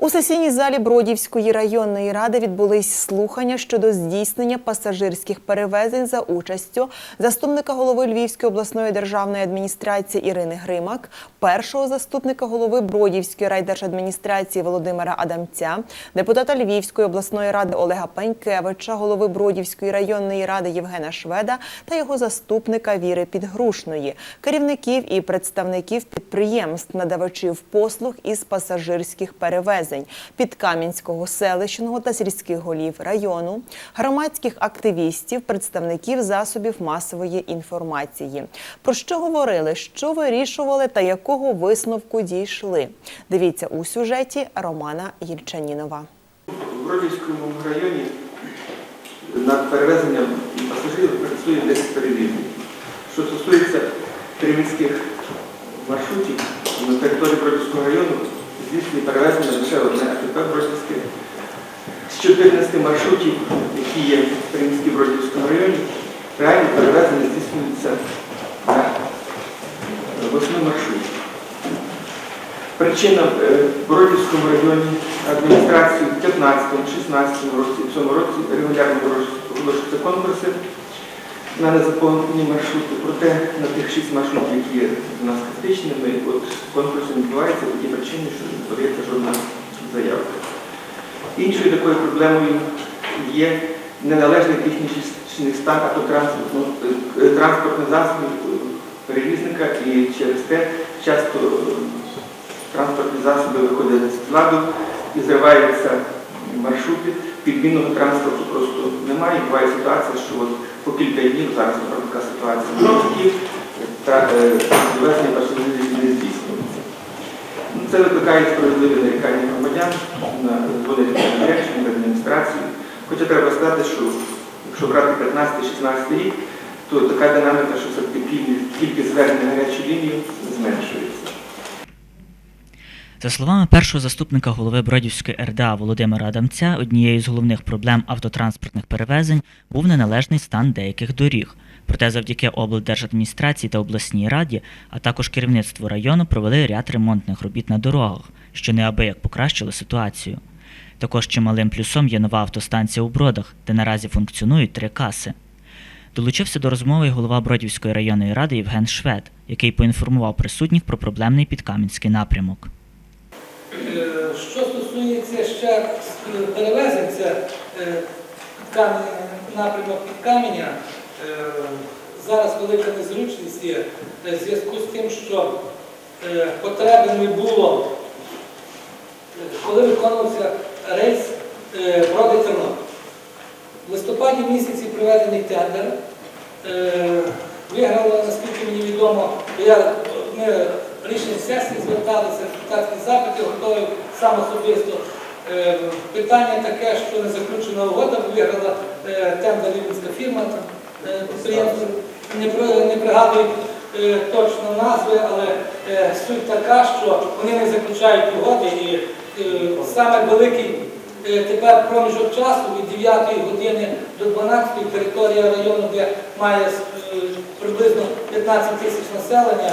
У сесійній залі Бродівської районної ради відбулись слухання щодо здійснення пасажирських перевезень за участю заступника голови Львівської обласної державної адміністрації Ірини Гримак, першого заступника голови Бродівської райдержадміністрації Володимира Адамця, депутата Львівської обласної ради Олега Панькевича, голови Бродівської районної ради Євгена Шведа та його заступника Віри Підгрушної, керівників і представників підприємств, надавачів послуг із пасажирських перевезень Підкам'янського селищного та сільських голів району, громадських активістів, представників засобів масової інформації. Про що говорили, що вирішували та якого висновку дійшли? Дивіться у сюжеті Романа Єльчанінова. В Бродівському районі над перевезенням пасажирів працює 10 перевізників. Що стосується приміських маршрутів на території Бродівського району, здійснює перевезення лише одне АТП Бродівське. З 14 маршрутів, які є в приміській Бродівському районі, реальні перевезення здійснюються на 8 маршрутів. Причина е, в Бородівському районі адміністрації в 15-16 році, в цьому році регулярно оголошуються конкурси на незаповнені маршрути. Проте на тих 6 маршрутів, які є у нас критичними, не відбуваються по тій причині, що не подається жодна заявка. Іншою такою проблемою є неналежний технічний стан автотранспортного е, засобів перевізника і через те часто е, транспортні засоби виходять з ладу і зриваються маршрути. Підмінного транспорту просто немає. Буває ситуація, що от по кілька днів зараз така ситуація та е, довезення пасажирів не здійснюється. Ну, Це викликає справедливе нарікання громадян на вони речення в адміністрації. Хоча треба сказати, що якщо брати 15-16 рік, то така динаміка, що все-таки кількість- звернень на гарячу лінію зменшується. За словами першого заступника голови Бродівської РДА Володимира Адамця, однією з головних проблем автотранспортних перевезень був неналежний стан деяких доріг. Проте завдяки облдержадміністрації та обласній раді, а також керівництву району провели ряд ремонтних робіт на дорогах, що неабияк покращило ситуацію. Також чималим плюсом є нова автостанція у Бродах, де наразі функціонують три каси. Долучився до розмови голова Бродівської районної ради Євген Швед, який поінформував присутніх про проблемний підкам'янський напрямок. Е, Що стосується ще перевезень, це е, напрямок під каменя, е, зараз велика незручність є в зв'язку з тим, що потреби не було, коли виконувався рейс броди тернопіль В листопаді місяці проведений тендер. Виграло, наскільки мені відомо, я, ми рішення сесії зверталися, депутатські запити, готові сам особисто. Е, Питання таке, що не заключена угода, виграла е, тендер рівненська фірма, е, підприємство, не, при- не пригадую е, точно назви, але суть така, що вони не заключають угоди і саме великий Тепер проміжок часу від 9 години до 12 територія району, де має приблизно 15 тисяч населення,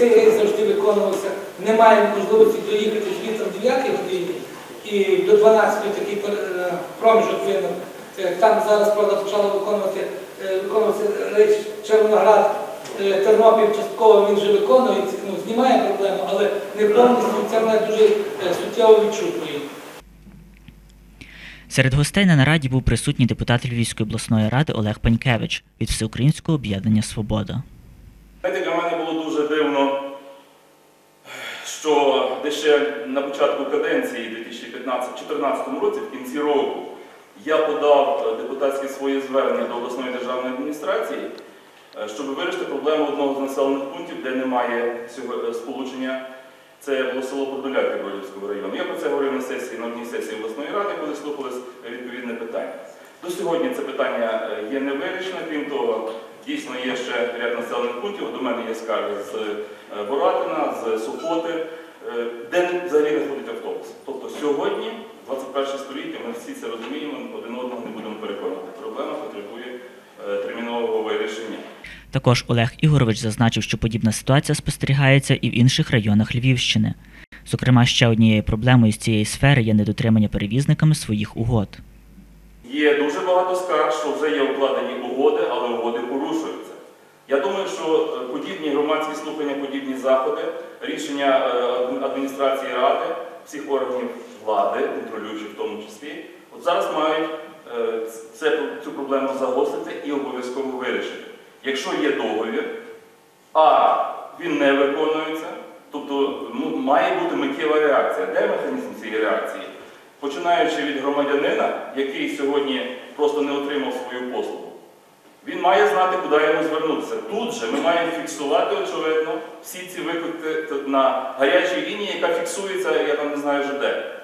цей рейс завжди виконувався. Немає можливості доїхати звідти в 9 годині і до 12 такий е, проміжок виник. Е, Там зараз, правда, почали виконувати е, виконувався рейс Червоноград. Тернопіль частково він вже виконується, ну, знімає проблему, але не повністю це мене дуже суттєво відчутною. Серед гостей на нараді був присутній депутат Львівської обласної ради Олег Панькевич від Всеукраїнського об'єднання Свобода. Знаєте, для мене було що ще на початку каденції у 2015-2014 році, в кінці року, я подав депутатське своє звернення до обласної державної адміністрації, е, щоб вирішити проблему одного з населених пунктів, де немає е, сполучення. Це було село Подоляки Бродівського району. Я про це говорив на сесії, на одній сесії обласної ради, коли слухалось відповідне питання. До сьогодні це питання е, є не вирішене, крім того, дійсно є ще ряд населених пунктів. До мене є скарги з Боратина, з Сухоти, е, де взагалі не ходить автобус. Тобто сьогодні, 21 століття, ми всі це розуміємо, один одного не будемо переконувати. Проблема потребує е, термінового вирішення. Також Олег Ігорович зазначив, що подібна ситуація спостерігається і в інших районах Львівщини. Зокрема, ще однією проблемою з цієї сфери є недотримання перевізниками своїх угод. Є дуже багато скарг, що вже є укладені угоди, але угоди порушуються. Я думаю, що е, подібні громадські слухання, подібні заходи, рішення е, адміністрації ради, всіх органів влади, контролюючих в тому числі, от зараз мають е, цю проблему загострити і обов'язково вирішити. Якщо є договір, а він не виконується, тобто ну, має бути миттєва реакція. Де механізм цієї реакції? Починаючи від громадянина, який сьогодні просто не отримав свою послугу, він має знати, куди йому звернутися. Тут же ми маємо фіксувати, очевидно, всі ці виклики на гарячій лінії, яка фіксується, я там не знаю вже де.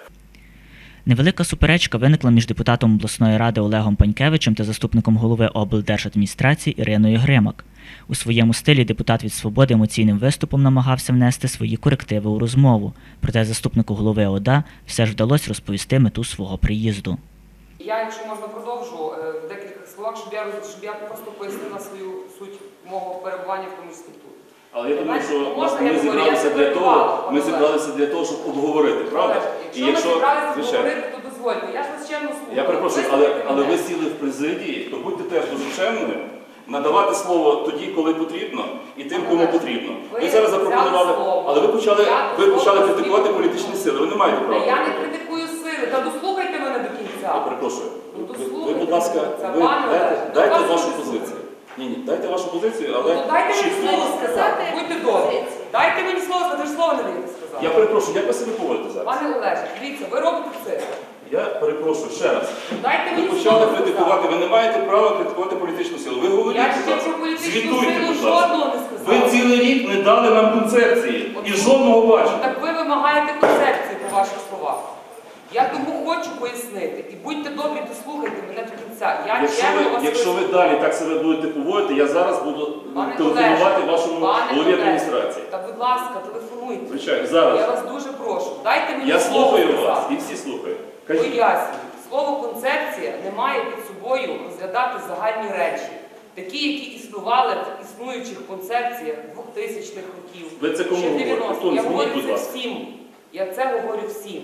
Невелика суперечка виникла між депутатом обласної ради Олегом Панькевичем та заступником голови облдержадміністрації Іриною Гримак. У своєму стилі депутат від свободи емоційним виступом намагався внести свої корективи у розмову. Проте заступнику голови ОДА все ж вдалося розповісти мету свого приїзду. Я, якщо можна, продовжу е, в декількох словах, щоб я роз- щоб я просто пояснила свою суть мого перебування в тому числі тут. Але я думаю, що Можна, ми зібралися для того, ми зібралися для того, щоб обговорити, правда? Олеже, Якщо ви зібралися звичайно. говорити, то дозвольте. Я ж вас чемно слухаю. Я перепрошую, але, Вислухайте але ви сіли в президії, то будьте теж дуже чемними, надавати слово тоді, коли потрібно, і тим, кому потрібно. Ви Ви зараз запропонували, але ви почали, ви почали критикувати політичні сили. Ви не маєте Та права. я не критикую сили, та дослухайте мене до кінця. Я перепрошую. Ну, Ви, будь ласка, ви дайте, дайте вашу позицію. Ні, ні, дайте вашу позицію, але Ну, дайте мені чітко. слово сказати, будьте добрі. Дайте мені слово сказати, ви ж слово не даєте сказати. Я перепрошую, як ви себе поводите зараз? Пане Олеже, дивіться, ви робите це. Я перепрошую ще раз. Дайте Ви мені почали слово критикувати, сказати. ви не маєте права критикувати політичну силу. Ви говорите, Я будь ще ласка. про політичну Звітуйте, силу будь ласка. жодного не сказала. Ви цілий рік не дали нам концепції і жодного бачення. Так ви вимагаєте концепції по ваших словах. Я тому хочу пояснити. І будьте добрі, дослухайте мене до кінця. Я Якщо ви, вас якщо ви вислухаю. далі так себе будете поводити, я зараз буду Пане телефонувати Олеже, вашому пане голові Олеже, адміністрації. Та будь ласка, телефонуйте. Звичайно, Я зараз. вас дуже прошу. Дайте мені Я слово слухаю вас і всі слухають. Кажіть. Пояснюю. Слово концепція не має під собою розглядати загальні речі, такі, які існували в існуючих концепціях 2000-х років. Ви це кому ще говорите? 90-х. Тон Я говорю будь це ласка. всім. Я це говорю всім.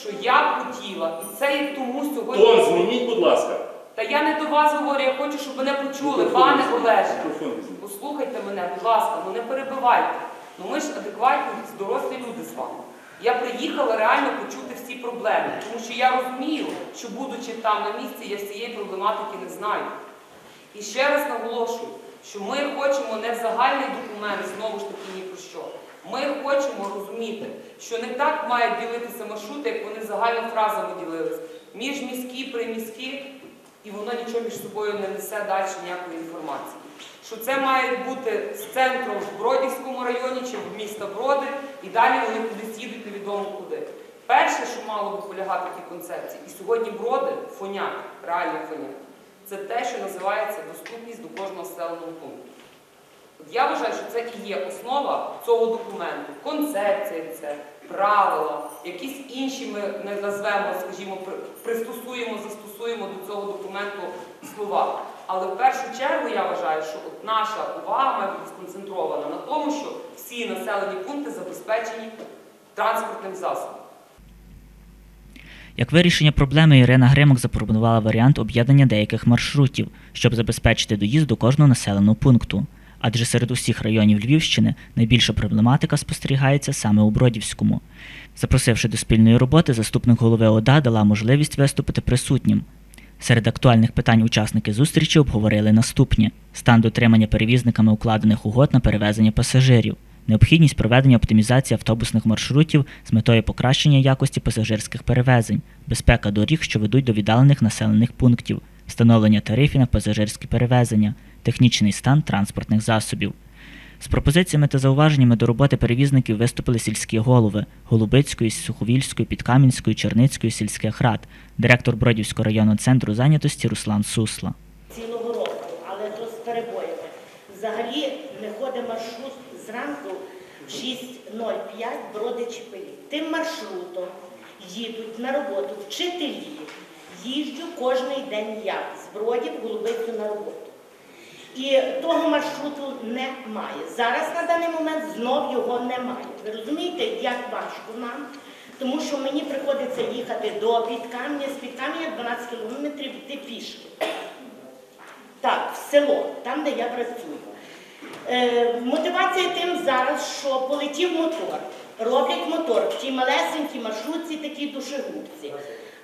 Що я б хотіла, і це і тому сьогодні. Тон змініть, будь ласка. Та я не до вас говорю, я хочу, щоб мене почули, пане. Олеже. Послухайте мене, будь ласка, ну не перебивайте. Ну ми ж адекватні, дорослі люди з вами. Я приїхала реально почути всі проблеми, тому що я розумію, що будучи там на місці, я всієї проблематики не знаю. І ще раз наголошую, що ми хочемо не загальний документ, знову ж таки ні про що. Ми хочемо розуміти, що не так мають ділитися маршрути, як вони загально фразами ділились. Міжміські, приміські, і воно нічого між собою не несе далі ніякої інформації. Що це має бути з центром в Бродівському районі чи в міста Броди, і далі вони кудись їдуть невідомо куди. Перше, що мало би полягати в тій концепції, і сьогодні броди фонять, реально фонять, це те, що називається доступність до кожного населеного пункту. Я вважаю, що це і є основа цього документу. Концепція це, правила, якісь інші ми не назвемо, скажімо, пристосуємо, застосуємо до цього документу слова. Але в першу чергу я вважаю, що от наша увага має бути сконцентрована на тому, що всі населені пункти забезпечені транспортним засобом. Як вирішення проблеми Ірина Гримак запропонувала варіант об'єднання деяких маршрутів, щоб забезпечити доїзд до кожного населеного пункту. Адже серед усіх районів Львівщини найбільша проблематика спостерігається саме у Бродівському. Запросивши до спільної роботи, заступник голови ОДА дала можливість виступити присутнім. Серед актуальних питань учасники зустрічі обговорили наступні: стан дотримання перевізниками укладених угод на перевезення пасажирів, необхідність проведення оптимізації автобусних маршрутів з метою покращення якості пасажирських перевезень, безпека доріг, що ведуть до віддалених населених пунктів, встановлення тарифів на пасажирські перевезення, технічний стан транспортних засобів. З пропозиціями та зауваженнями до роботи перевізників виступили сільські голови Голубицької, Суховільської, Підкам'янської, Черницької сільських рад, директор Бродівського районного центру зайнятості Руслан Сусла. цілого року, але то з перебоями. Взагалі не ходить маршрут зранку в 6.05 Бродичі Пилі. Тим маршрутом їдуть на роботу вчителі. Їжджу кожний день я з Бродів Голубицю на роботу. І того маршруту немає. Зараз на даний момент знов його немає. Ви розумієте, як важко нам? Тому що мені приходиться їхати до Підкам'я, з Підкам'я 12 кілометрів йти пішки. Так, в село, там, де я працюю. Е, мотивація тим зараз, що полетів мотор. Роблять мотор в тій малесенькій маршрутці, такій душегубці.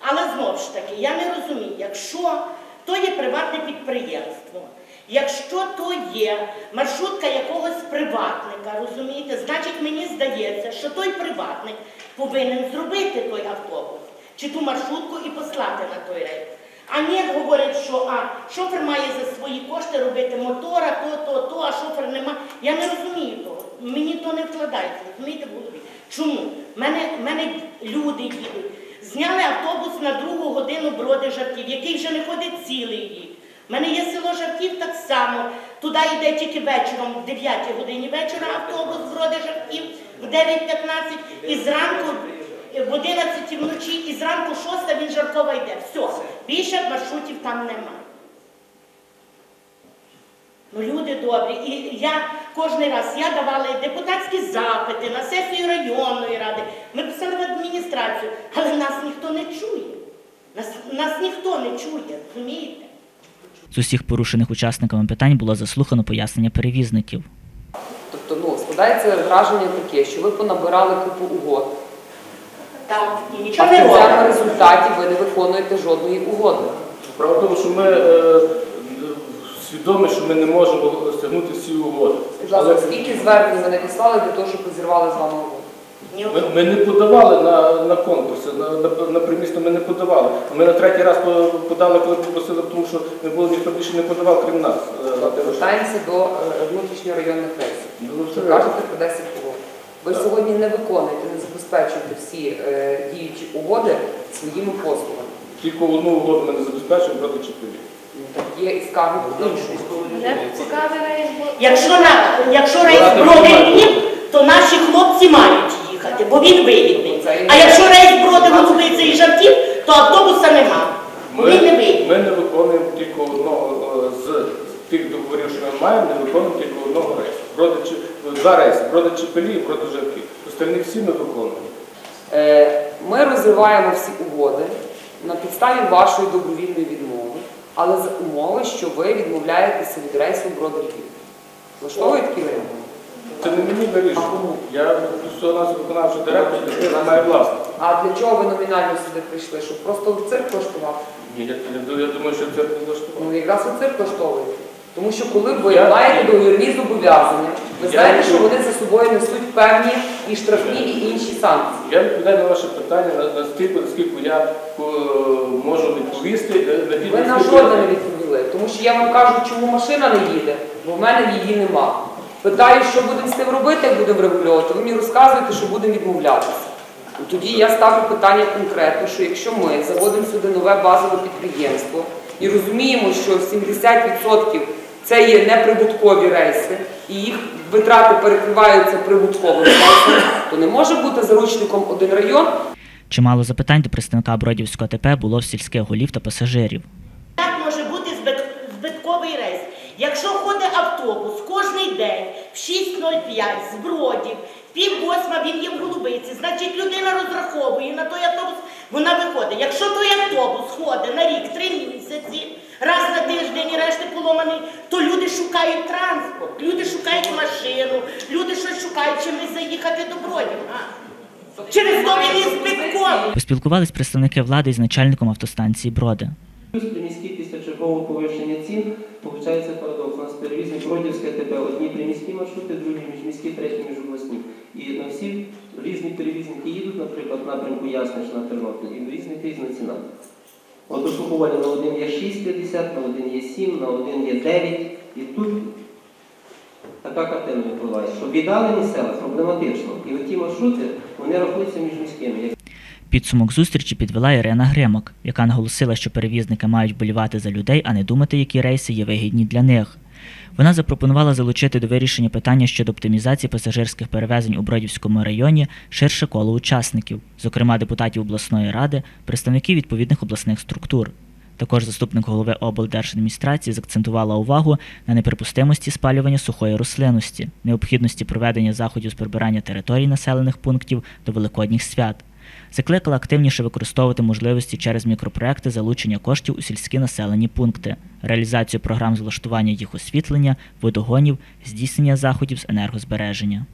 Але знову ж таки, я не розумію, якщо то є приватне підприємство, якщо то є маршрутка якогось приватника, розумієте, значить мені здається, що той приватник повинен зробити той автобус чи ту маршрутку і послати на той рейс. А ні, говорять, що а, шофер має за свої кошти робити мотора, то, то, то, а шофер нема. Я не розумію того. Мені то не вкладається, розумієте, в голові. Чому? В Мене, мене люди їдуть. Зняли автобус на другу годину броди жартів, який вже не ходить цілий рік. У мене є село жартів так само. Туди йде тільки вечором, в 9 годині вечора автобус броди жартів, в 9.15 і зранку в 11 вночі і зранку 6 він Жаркова йде. Все, більше маршрутів там немає. Ну, люди добрі. І я кожен раз я давала депутатські запити на сесію районної ради. Ми писали в адміністрацію, але нас ніхто не чує. Нас, нас ніхто не чує, розумієте? З усіх порушених учасниками питань було заслухано пояснення перевізників. Тобто, ну, складається враження таке, що ви понабирали купу угод, Так, і нічого в не робимо. результаті ви не виконуєте жодної угоди. Справа в тому, що ми е, свідомі, що ми не можемо стягнути всі угоди. Будь Але ласка, скільки звернень ви надіслали для того, щоб розірвали з вами угоду? Ми, ми не подавали на, на конкурси, на, на, на примісно ми не подавали. Ми на третій раз подали, коли попросили, тому що не було ніхто більше не подавав, крім нас. Е, Тобто, Вертаємося до е, внутрішньорайонних рейсів. Ну, Ви кажете про 10 угод. Ви Так. сьогодні не виконуєте, не забезпечуєте всі е, діючі угоди своїми послугами. Тільки одну угоду ми не забезпечуємо проти чіпів. Ну, є і скарги про іншу. Якщо, якщо рейс броди Львів, то наші хлопці мають їхати, бо він вигідний. А якщо рейс броди Голубиця і жартів, то автобуса нема. Бо він не Ми, вигідний. ми не виконуємо тільки одного е, з тих договорів, що ми маємо, не виконуємо тільки одного рейсу. Бродичі, два рейси, бродичі пилі і бродичі. Остальні всі ми виконуємо. Е, Ми розриваємо всі угоди на підставі вашої добровільної відмови, але за умови, що ви відмовляєтеся від рейсу броди Львів. Влаштовує такий варіант? Це не мені вирішувати. Я всього нас виконавчий директор, який має власник. А для чого ви номінально сюди прийшли? Щоб просто в цирк влаштувати? Ні, я, думаю, що це не влаштовано. Ну якраз ви цирк влаштовуєте. Тому що коли ви Я- маєте договірні зобов'язання, ви Я- знаєте, що вони за собою несуть певні і штрафні, і інші санкції. Я відповідаю на ваше питання на- настільки, наскільки я е, можу відповісти. е, на ті, Ви на наскільки- жодне не відповіли, тому що я вам кажу, чому машина не їде, бо в мене її нема. Питаю, що будемо з тим робити, як будемо регулювати. Ви мені розказуєте, що будемо відмовлятися. Тоді я ставлю питання конкретно, що якщо ми заводимо сюди нове базове підприємство і розуміємо, що 70% це є неприбуткові рейси, і їх витрати перекриваються прибутковими рейсами, то не може бути заручником один район, Чимало запитань до представника Бродівського АТП було в сільських голів та пасажирів. Як може бути збитковий рейс? Якщо ходить автобус кожний день в 6.05 з бродів, пів восьма він є в Голубиці, значить людина розраховує на той автобус, вона виходить. Якщо той автобус ходить на рік, три місяці, раз на тиждень і решти поломаний, то люди шукають транспорт, люди шукають машину, люди щось шукають чимось заїхати до бродів. Через то він є збитковий. Поспілкувались представники влади із начальником автостанції Броди. Плюс при міській після чергового повищення цін виходить перевізник Бродівське ТП одні приміські маршрути, другі міжміські, треті міжобласні. І на всі різні перевізники їдуть, наприклад, напрямку Яснич на Тернопіль, і різних різна ціна. От до на один є 6,50, на один є 7, на один є 9. І тут така картина випливає, що віддалені села проблематично. І оті маршрути, вони рахуються міжміськими. Підсумок зустрічі підвела Ірина Гримак, яка наголосила, що перевізники мають болівати за людей, а не думати, які рейси є вигідні для них. Вона запропонувала залучити до вирішення питання щодо оптимізації пасажирських перевезень у Бродівському районі ширше коло учасників, зокрема депутатів обласної ради, представників відповідних обласних структур. Також заступник голови облдержадміністрації закцентувала увагу на неприпустимості спалювання сухої рослинності, необхідності проведення заходів з прибирання територій населених пунктів до великодніх свят. Закликала активніше використовувати можливості через мікропроекти залучення коштів у сільські населені пункти, реалізацію програм з влаштування їх освітлення, водогонів, здійснення заходів з енергозбереження.